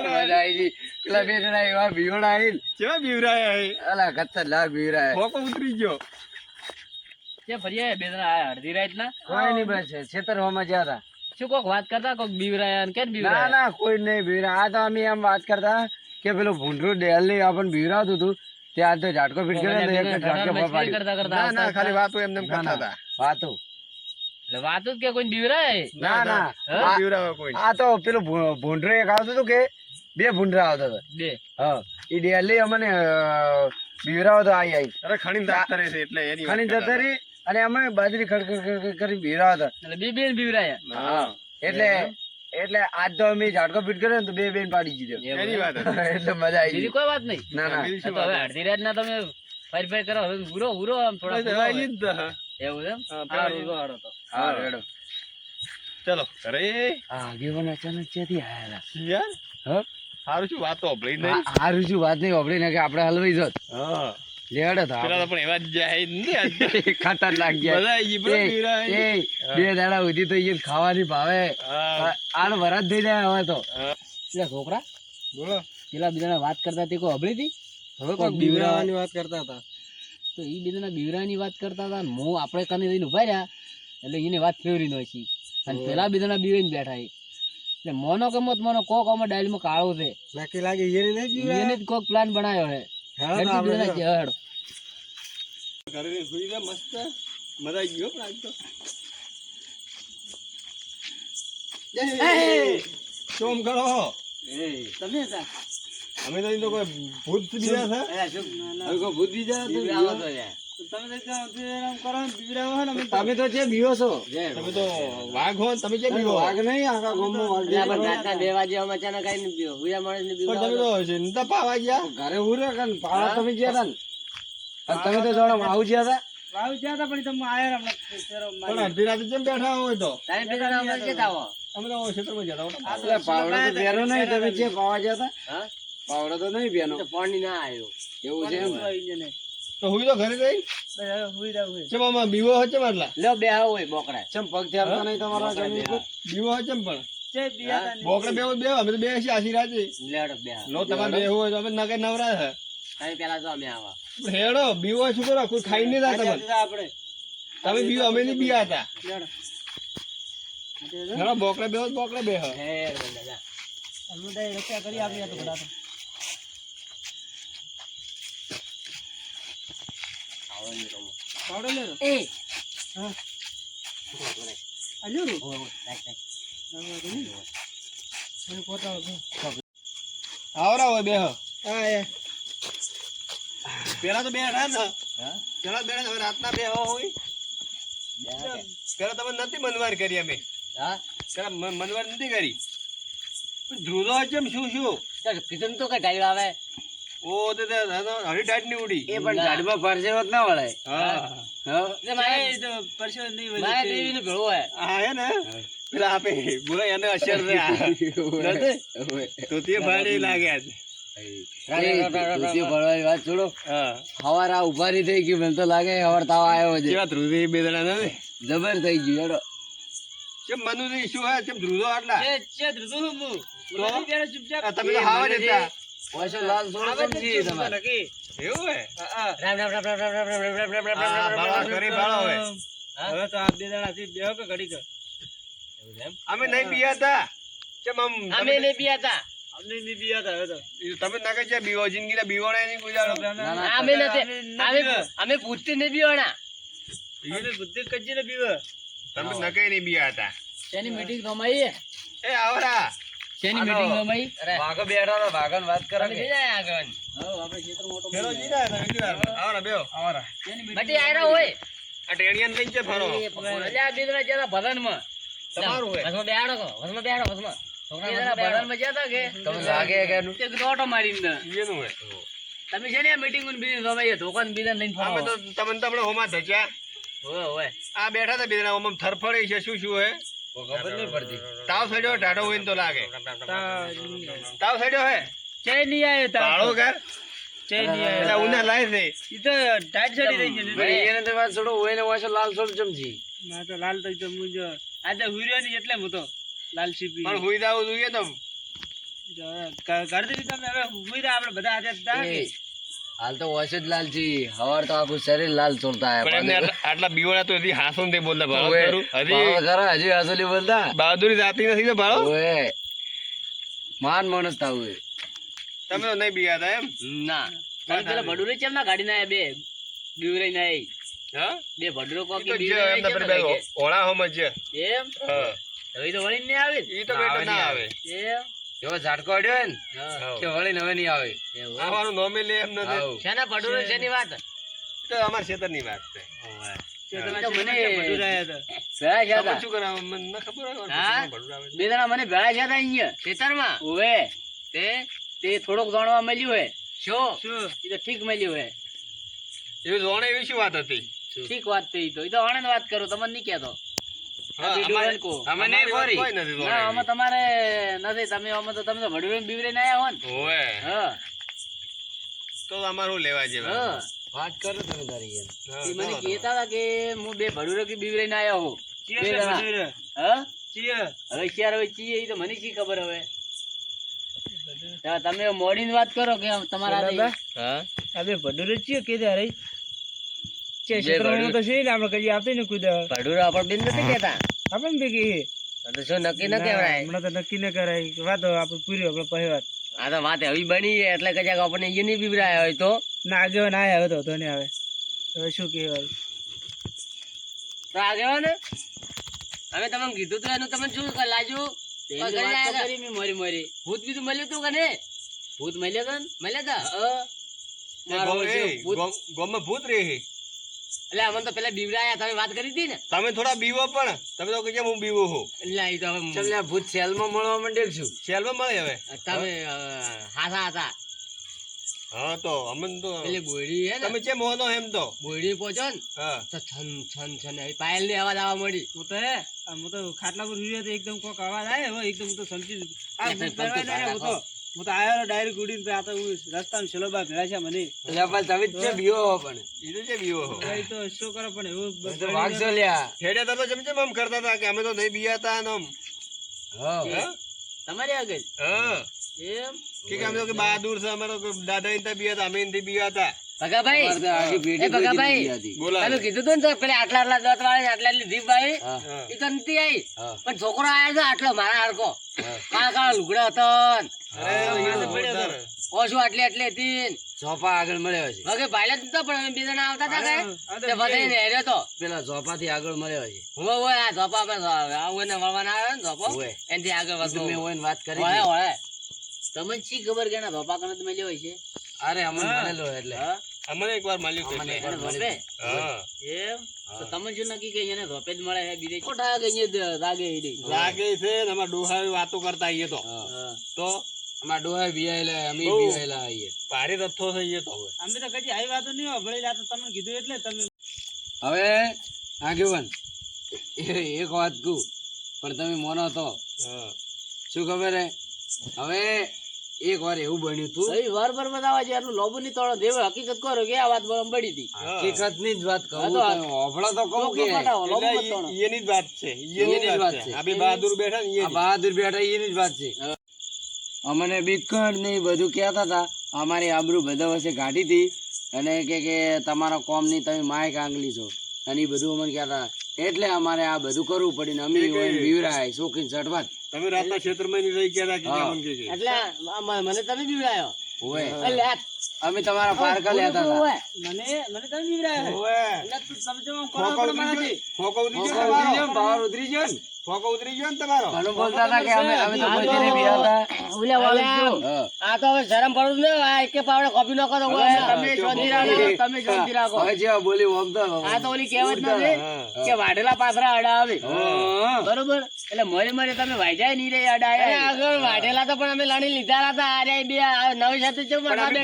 મજા આવી પેલા બે જણા એવા બીવડા કેવા બીવરાયા અલા ખતરનાક બીવડા ભોકો ઉતરી ગયો. કે ફરી બે જણા આયા અડધી રાત ના કોઈ નહીં બસ છેતરવામાં જ્યાં હતા. શું કોક વાત કરતા? કોક બીવરાયા ને કેમ બીવરાયા ના કોઈ નહીં બીવરા આ તો અમે એમ વાત કરતા કે પેલું ભૂંડરું ડેલી આપણને બીવરાતું હતું. ત્યાં તો ઝાટકો ફીટ કર્યો ને તો એક ઝાટકે પાડી. કરતા કરતા ના ના ખાલી વાતો એમને એમ ના, કરતા ના. હતા. વાતો. એટલે વાત કે કોઈ બીવરાય ના ના. આ- બીવરાવા કોઈ આ તો પેલું ભૂંડરું એક આવતું હતું કે બે ભૂંડરા આવતા હતા. બે. હા. એ ડેલી અમને બીવરાવો તો આઈ આઈ. અરે ખણી દાતરે છે એટલે એની ખણી રહી અને અમે બાજરી ખડ ખડ ખડ ખડ કરી એટલે બે બેન બીવરાયા. હા. એટલે એટલે આજ તો અમે ઝાડકો ફીટ કર્યો ને તો બે બેન પાડી દીધો. એની વાત એટલે મજા આવી બીજી કોઈ વાત નહીં. ના ના. તો હવે અડધી રાત ના તમે ફરી ફરી કરો. હવે ઉરો ઉરો આમ થોડા. એવું એમ? હા, ઉરો હાડો તો. હા રેડો. ચલો અરે આ આગેવાન અચાનક ક્યાંથી આયા યાર? હા? સારું શું વાત સાંભળી નહીં હારું શું વાત નહીં વાપરી ને કે આપણે હલવાઈ જત. હા. લેડો પેલા પણ એવા જાય. ખતરનાક ગયા. એ- બે દાડા તો ખાવાની ભાવે. આડ વરસ થઈ જાય હવે તો. પેલા છોકરા બોલો. પેલા બીજાને વાત કરતા તે કોઈ હબળી હતી? હવે બીવરાવાની વાત કરતા હતા. તો એ બીજાના બીવરાની વાત કરતા હતા હું આપણે કને જઈને ઊભા રહ્યા એટલે એને વાત ફેવરી નો છે અને પેલા બીજાના બીવે બેઠા છે. એટલે મોનો કે મત મોનો કોક આમાં ડાયલમાં કાળો છે. બાકી લાગે એને નહીં એને જ કોક પ્લાન બનાવ્યો હે ચહેડ. ઘરે સુઈ જા મસ્ત. મજા આવી ગયો આજ તો. સોમ કરો. તમે સા અમે તો કોઈ ભૂત બીજા છે? ભૂત બીજા તો બીવરાવો તો યાર. તમે તો જે બીવો છો. તમે તો વાઘ હો તમે કેમ બીવો વાઘ નહીં આખા ગોમો વાઘ. રાતના બે વાગે અમે અચાનક આવીને બીવો. હુયા માણસને બીવો તમે તો ચિંતા પાવા ગયા? ઘરે ઉરે કન ને પાળા તમે ગયા હતા ને? તમે તો જાણો આવું ગયા હતા પણ અડધી રાતે કેમ બેઠા હોય તો? તારે બીજાના અમે ક્યાં આવો? અમે તો ક્ષેત્રમાં જતા હતા એટલે પાવડો તો બેરો નહીં તમે જે પાવા ગયા હતા પાવડા પાવડો તો નહીં બેનો પાણી ના આવ્યો એવું છે એમ? તો હુઈ તો ઘરે જઈ ચમ આમાં બીવો આટલા? લ્યો બે આવો હોય બોકડા. ચમ પગ થયા નહીં તમારા જમીન પર બીવો હોય પણ? બોકડે બે બે અમે તો બે છીએ આશી લેડો બે નો તમારે બે હોય તો અમે નકે નવરા છે તમે પેલા તો અમે આવા. હેડો બીવો શું કરો? કોઈ ખાઈ નહીં જતા તમે તમે બીવો અમે નહીં બીયા હતા. હેડો બોકડે બે બોકડે બે હોય કરી આપી રમો. એ. ઓય, ઓય, રાખ, રાખ. આવરા હોય બે હો. પેલા તો બે હતા ને પેલા બે હવે રાતના બે હોય. પેલા તમે નથી મનવાર કરી અમે. હા? પેલા મનવાર નથી કરી. ધ્રુવો કેમ શું શું? કીધું તો કઈ ગાડી આવે. ઓ તો હરી ટાઈટની ઉડી. એ તો લાગે નહીં તાવ મારે દેવી ને? ભળો જબર થઈ ગયું કેમ મનુ શું હે કેમ ધ્રુજો આટલા? ચૂપચાપ. તમે લાલ તમારે એવું હે રામ, રામ, રામ, રામ, રામ, રામ, રામ, રામ, રામ, રામ, રામ, એમ? અમે નહીં બીયા હતા કેમ આમ અમે તમે- નહીં પીયા હતા. તમે ના કહે બીવો જિંદગી બીવાડે નહીં ગુજારો ના, ના, અમે નથી. અમે- અમે પૂછતી નહીં પીવાના. તમે નકે નહીં બીયા હતા શેની meeting રમાઈ? એ આવરા શેની મીટિંગ નો ભાઈ વાઘો બેઠા હતા વાઘન વાત કરે કે. જાય આગળ. હો આપણે ક્ષેત્ર મોટો ફેરો જી જાય તમે કી આવો ને બેઓ આવો ને બટી આયરા હોય અટેણિયન લઈ જે ફરો. અલ્યા બીદરા જરા ભલનમાં તમારું હોય. હસમાં બેડો કો. હસમાં બેડો હસમાં તમે તમને તમને હોમાં ધચ્યા આ બેઠા હતા બીજા થરફડે છે શું શું હે ખબર નહીં પડતી. તાવ સડ્યો ટાઢો હોય તો લાગે. તાવ સડ્યો હે? ચે નહીં આયો તાવ. તાળો કર ચે નહીં એટલે આયો. ઉના લાય છે. ઈ તો ટાઢ ચડી રહી છે ને. ભાઈ એને તો વાત છોડો હોય ને ઓછો લાલ છોડ ચમચી આજે હુર્યો નહીં એટલે હું તો લાલ સીપી પણ હુઈ દાવ જોઈએ તો. કરી દીધી તમે હવે હુઈ દા આપણે બધા આજે હતા હાલ તો વોશ જ લાલ હવાર તો આખું શરીર લાલ પણ એમને આટલા- બીવડા તો હજી હાસો ને બોલતા હજી ભાવ ખરા, હજી હાસુલી બોલતા. બહાદુરી જાતી નથી ને ભાવ. માન માણસ થાવું એ. તમે તો નહીં બીવાતા એમ? ના. તમે પેલા ભડુરે ચેમ ના ગાડી ના બે? બીવરે ના આઈ? હા? બે ભડુરો કોકી બીવરે જે? ઓળા હોમાં છે એમ? હા. હવે તો વળી ને આવે? ઈ તો બેટા ના આવે. એમ? એવો ઝાટકો અડ્યો હોય ને કે વળી નવે નહીં આવે. આવવાનું નોમે લે એમ નથી. શેના વાત? તો અમારા વાત છે. ઈ તો મને ભડુરા હતા. ભેળા થયા તમે તા. શું કરાવો? મને ન થયા તા અહીંયા. ખેતરમાં? ઓવે. તે તે થોડુંક જાણવા મળ્યું હે. શું? શું? ઈ તો ઠીક મળ્યું હે. એવી જોણે એવી શું વાત હતી? ઠીક વાત થઈ તો. ઈ તો આણંદ વાત કરું તમને નહીં કહેતો. નહીં ના. તમારે નથી તમે આમાં તો તમે તો ભડુરે બીવરે ના આવ્યા ને ઓવે. હા. તો અમારે લેવા જેવા? વાત કરો તમે તારી મને કહેતા હતા કે હું બે ભડુરે કે બીવરે ના આવ્યા હું બે જણા. હા? હવે શિયાર હવે ચીએ તો મને શી ખબર હવે? તમે મોડીને વાત કરો કે તમારા હા. અબે ભડુરે ચિયો કે રે. ચે જે તો છે ને આપણે કઈ આપી ને કુદ. ભડુરો આપણે બેન નથી કહેતા. આપણે ને ભેગી? તો શું નક્કી ન કહેવાય. હમણાં તો નક્કી ન કરાય વાતો આપણે પૂર્યો આપણે પહેલી વાત. આ તો વાત એવી બની છે એટલે કદાચ આપણને એ નહીં બીવરાયા હોય તો. ના આગેવાન ના આવે તો તો નહીં આવે. હવે શું કહેવાય? તો આગેવાન અમે તમને કીધું તું એનું તમે શું લાજુ? મરી મોરી મોરી. ભૂત બીજું મળ્યું તું કને ભૂત મળ્યો તો ને? મળ્યા તા? ભૂત. ગો- ગોમાં ભૂત રહે છે. એટલે અમને તો પેલા બીવડાયા તમે વાત કરી હતી ને? તમે થોડા બીવો પણ તમે તો કે હું બીવો હું એટલે એ તો હવે તમને ભૂત સેલમાં મળવા માંડેલ છું. સેલમાં મળે હવે? તમે હાથા હાથા હા તો અમન તો એટલે બોડી હે ને? તમે કેમ હોનો એમ તો? બોડી પહોંચો ને હા. તો છન છન છન એ પાયલની અવાજ આવવા મળી હું તો હે હું તો ખાટલા પર સુઈ તો એકદમ કોક અવાજ આવે હવે એકદમ તો સમજી આ હું તો. હું તો આવ્યો ડાયરેક્ટ ઉડીને આ તો રસ્તામાં સલોબા ભેળા છે મને. એટલે પણ તમે જ છે બીવો હો પણ. એ છે બીવો હો. તો શું કરો પણ એવું તો વાગશો લ્યા. હેડે તો જેમ જેમ આમ કરતા હતા કે અમે તો નહીં બીયાતા ને આમ. હા. હા? તમારી આગળ? હા. એમ? કે કે અમે તો કે બહાદુર છે અમે તો કે દાદા ઇનતા બીયાતા અમે ઇનથી બીયાતા ભગાભાઈ અમારે તો આખી પેઢી એ ભગાભાઈ. કોઈ દીધી હતી. બોલા તમે કીધું તું ને પેલા આટલા આટલા દોત વાળા આટલા આટલી દીપ આવી હા હા. એ તો નથી આવી પણ છોકરો આવ્યો આટલો મારા હરકો હા. કાળા કાળા લુગડા હતો ને. અરે એ તો પડ્યો જોરદાર. ઓછું આટલી આટલી હતી ને. આગળ મળ્યો છે ભાઈલા જ નતો પણ અમે બે જણા આવતા હતા કે તો તે બધાને હેર્યો તો પેલા ચોપાથી આગળ મળ્યો છે હું હોય આ પર આવું એને વળવાના આવ્યો ને એનથી આગળ વધુ મેં વાત કરી હતી. તમને શી ખબર કે એના ધોપા કને તમે હોય છે અરે અમને મળેલો એટલે. અમને એકવાર મળ્યું અમને એટલે. હા. એમ? તો તમે જો નક્કી કે એને રોપે જ મળે બીજે ખોટા કે રાગે ઈ લાગે છે ને ડોહાવી વાતો કરતા આઈએ તો. તો? અમાર ડોહા બિયાયેલા અમે બહુ. બિયાયેલા આવીએ ભારે રથો થઈ ગયો તો અમે તો કદી આવી વાતો નહીં હોય આ તો તમને કીધું એટલે તમે હવે આગેવન એક વાત કહું પણ તમે મોનો તો. શું ખબર હે? હવે એક વાર એવું બન્યું તું. સહી વાર વાર બતાવવા છે આટલું લોબુ ની તોડો દેવ. હકીકત કરો કે આ વાત પડી હતી. હકીકતની જ વાત કહું તો આ- તો કહું કે બતાવો, એટલે બતાવો. એની જ વાત છે એની જ વાત છે. આ બી બહાદુર બેઠા ને આ બહાદુર બેઠા એની જ વાત છે. અમને બીકણ ને બધું કહેતા હતા. અમારી આબરૂ બધા વચ્ચે કાઢી હતી. અને કે કે તમારા કોમની તમે માયક આંગલી છો. અને એ બધું અમને કહેતા એટલે અમારે આ બધું કરવું પડીને ને અમે વિવરાય શોખીન ચટવાત તમે રાતના ક્ષેત્રમાં ની રહી ગયા હતા? એટલે મને તમે બીવડાયો અમે તમારા પારકા લેતા હતા. મને મને તમે બીવડાયા. એટલે તું ઉતરી. ગયો? ઉતરી ગયો ઉતરી ગયો ને, તમારો? ઘણું બોલતા હતા કે અમે અમે તો વાળા, આ તો હવે શરમ પડું ને આ એકે પાવડે કોપી ન કરો તમે શાંતિ રાખો તમે શાંતિ રાખો. હવે જેવા બોલી ઓમ તો આ તો ઓલી કહેવત નથી કે વાઢેલા પાથરા અડા આવે બરોબર? એટલે મરી મરે તમે વાંચાય નહીં રે અડાયા. આગળ વાઢેલા તો પણ અમે લણી લીધા હતા. આ રહ્યા બે આ નવી સાથે.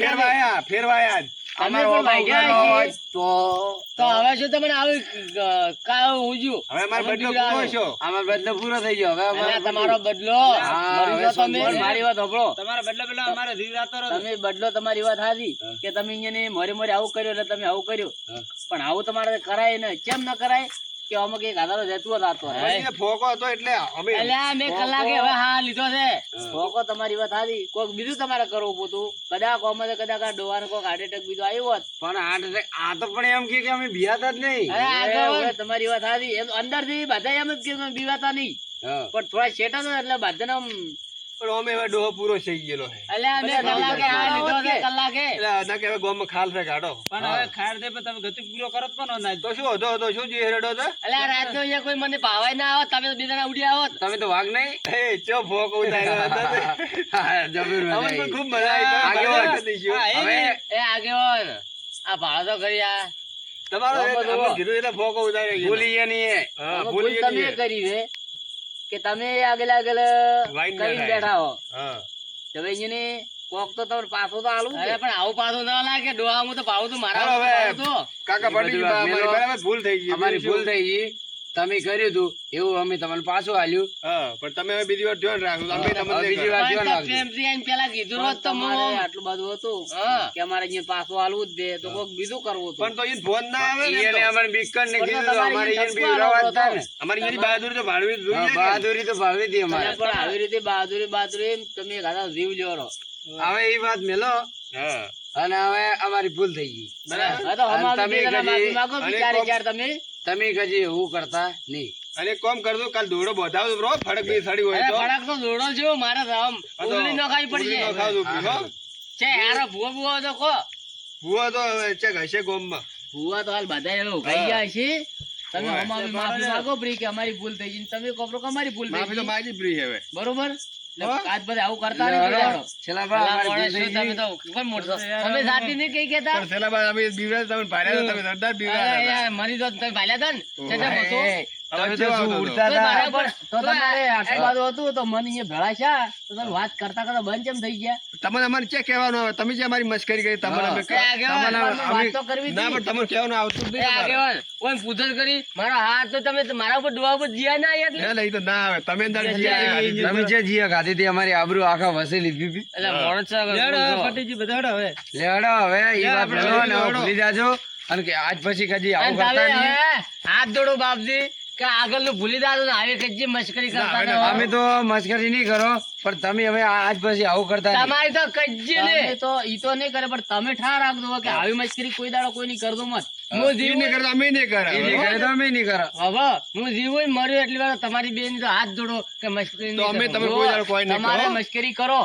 ફેરવાયા ફેરવાયા. અમે પણ ઓબા વાંચ્યા ઉગાડવા હોય છીએ. તો તો હવે શું તમને આવી કાવ ઉજ્યું? હવે અમારો બદલો પૂરો છો આમાં બદલો પૂરો થઈ ગયો. હવે અમારો તમારો બદલો. તમે. મારી વાત સાંભળો. તમારા બદલા બદલા અમારે જીવરાતો તમે બદલો તમારી વાત સાચી કે તમે અહીંયા મોરે મરી આવું કર્યું એટલે તમે આવું કર્યું. પણ આવું તમારે કરાય ને કેમ ન કરાય? કે આમાં કંઈક આધારો જતું હોત આ તો. પછી એને ફોકો હતો એટલે અમે અલ્યા મેં કલાકે હવે હા લીધો છે. ફોકો તમારી વાત સારી. કોક બીજું તમારે કરવું પોતું કદાચ તો કદાચ આ કોક હાર્ટ એટેક બીજો આવ્યો હોત. પણ આ તો- આ તો પણ એમ કે કે અમે બિયાતા જ નહીં. અરે તમારી વાત સારી. એમ અંદરથી બધા એમ જ કે બીવાતા નહીં. પણ થોડા શેટા એટલે બધાને આમ પણ અમે હવે ડોહો પૂરો થઈ ગયેલો છે. એટલે અમે કલાકે આ લીધો છે કલાકે. એટલે આના કે હવે ગોમ ખાલ છે ગાડો. પણ હવે ખાર દે પણ તમે ગતિ પૂરો કરો તો પણ ના તો શું હતો તો શું જે હેડો તો એટલે રાત રાતનો અહીંયા કોઈ મને ભાવાય ના આવત તમે તો બીજાના ઉડી આવો તમે તો વાઘ નહીં? એ ચો ભોક ઉતાર્યો હતો હા, જબર મજા આવી. ખૂબ મજા આવી. કરી હવે એ આગેવાન આ ભાડો તો કરી આ. તમારો ભોગ ઉતારી ભૂલી કીધું એટલે ફોકો ઉતાર્યો ભૂલીએ નહીં એ. હા, ભૂલી તમે કરી છે. કે તમે આગળ આગળ કરી કરીને બેઠા. હો. હા. હવે અહીંયાને કોક તો તમારે પાછો તો આલું અરે પણ આવું પાછું ના લાગે ડોહામાં તો ભાવ તો મારા હવે. તો. કાકા ભૂલ થઈ ગઈ અમારી ભૂલ થઈ ગઈ. તમે કર્યું હતું એવું અમે તમને પાછું આલ્યું. હા પણ તમે હવે બીજી વાર ધ્યાન રાખો અમે તમને બીજી વાર ધ્યાન રાખો તો રાખજો. આઈને પેલા કીધું હોત તો તમારે આટલું બધું હતું કે અમારે અહીં પાછું આલવું જ દે તો કોક બીજું કરવું હતું. પણ તો ઈ ફોન ના આવે ને એને અમને બીકણ ને કીધું અમારે જ આલો થાય ને. અમારે એની બહાદુરી તો ભાળવી જોઈએ બહાદુરી તો ભાળવી હતી અમારે. પણ આવી રીતે બહાદુરી બહાદુરી એમ તમે ગાધા જીવ લ્યો રહો હવે એ વાત મેલો. હા. અને હવે અમારી ભૂલ થઈ ગઈ. બરાબર. તમે. તમે કદી- એવું કરતા નહીં. અને કોમ કરજો કાલ દોડો બધાવ બ્રો ફડક બી સડી હોય તો. ફડક તો દોડો છો મારે રામ આમ નો ખાઈ પડી ઉગલી નખાવજો બી, છે યાર ભૂવો ભૂવો તો કો ભૂવો તો હવે ચેક હશે ગોમમાં. ભૂવા તો હાલ બધા હવે ખાઈ ગયા છે. તમે અમારી માફી માંગો પ્રી કે અમારી ભૂલ થઈ ગઈ. તમે કોપરો કે અમારી ભૂલ થઈ માફી તો મારી પ્રી હવે. બરોબર? આજ બધા આવું કરતા તમે. તો તમે જાતિ નહીં કઈ કેતા તમે તમે. યાર, મરી તો તમે ભાલ્યા હતા ને? તમે તો શું ઉડતા હતા? તો તમારે આટલું હતું? તો મને અહીંયા ભેળા તો તમે વાત કરતા કરતા બંધ કેમ થઈ ગયા? તમને અમારે ચેક કહેવાનું આવે? તમે જે અમારી મસ્કરી કરી તમને અમે એ આગેવાન, તમને અમે- વાત તો કરવી ના પણ તમને કહેવાનું આવતું નહીં આગેવાન, કોઈ પૂછો કરી મારો હાથ તો તમે મારા ઉપર ડોહા ઉપર જીયા ના આયા ના, ના, તો ના આવે. તમે અંદર જે તમે જે જીયા. ખાધી હતી અમારી આબરૂ આખા વસે લીધી હતી. એટલે માણસ હવે લેવડો હવે એ વાત. ભૂલી જાજો. અને આજ પછી કદી આવું કરતા નહીં. હાથ જોડો બાપજી. કે આગળનું ભૂલી દાદો આવી કજી મશ્કરી કરતા ન. અમે તો મશ્કરી નહીં કરો પણ તમે હવે આજ પછી આવું કરતા તમારે તો કજ્જી ને. તો ઈ તો નહીં કરે પણ તમે ઠાર રાખજો કે આવી મશ્કરી કોઈ દાડો કોઈ નહીં કરતો મત. હું. જીવ નહીં કરતા અમે નહીં કરે. એ કરે તો અમે નહીં કરો. હવે હું જીવું મર્યો એટલી વાર તમારી બેન તો હાથ જોડો કે મશ્કરી તો અમે તમે કોઈ દાડો કોઈ નહીં તમારે મશ્કરી કરો.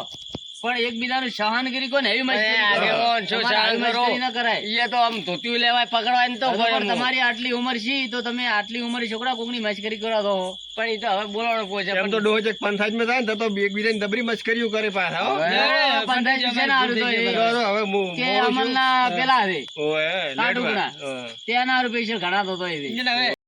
પણ એકબીજાનું સહાનગીરી કોને? એવી મજબૂરી ના કરાય. એ તો આમ ધોતી લેવાય પકડવાય તો તમારી આટલી ઉંમર છે તો તમે આટલી ઉંમર છોકરા કોકની મશ્કરી કરો તો પણ એ તો હવે બોલાવવાનો પોચે એમ તો ડોહો પંથાજમાં થાય ને તો એકબીજાની દબરી મશ્કરીઓ કરે પાછા પંથાજ છે ને આરું તો હવે કે? અમલના પેલા ઓય, સાઠ લેટવા. તેના રૂપિયા ઘણા તો તો એ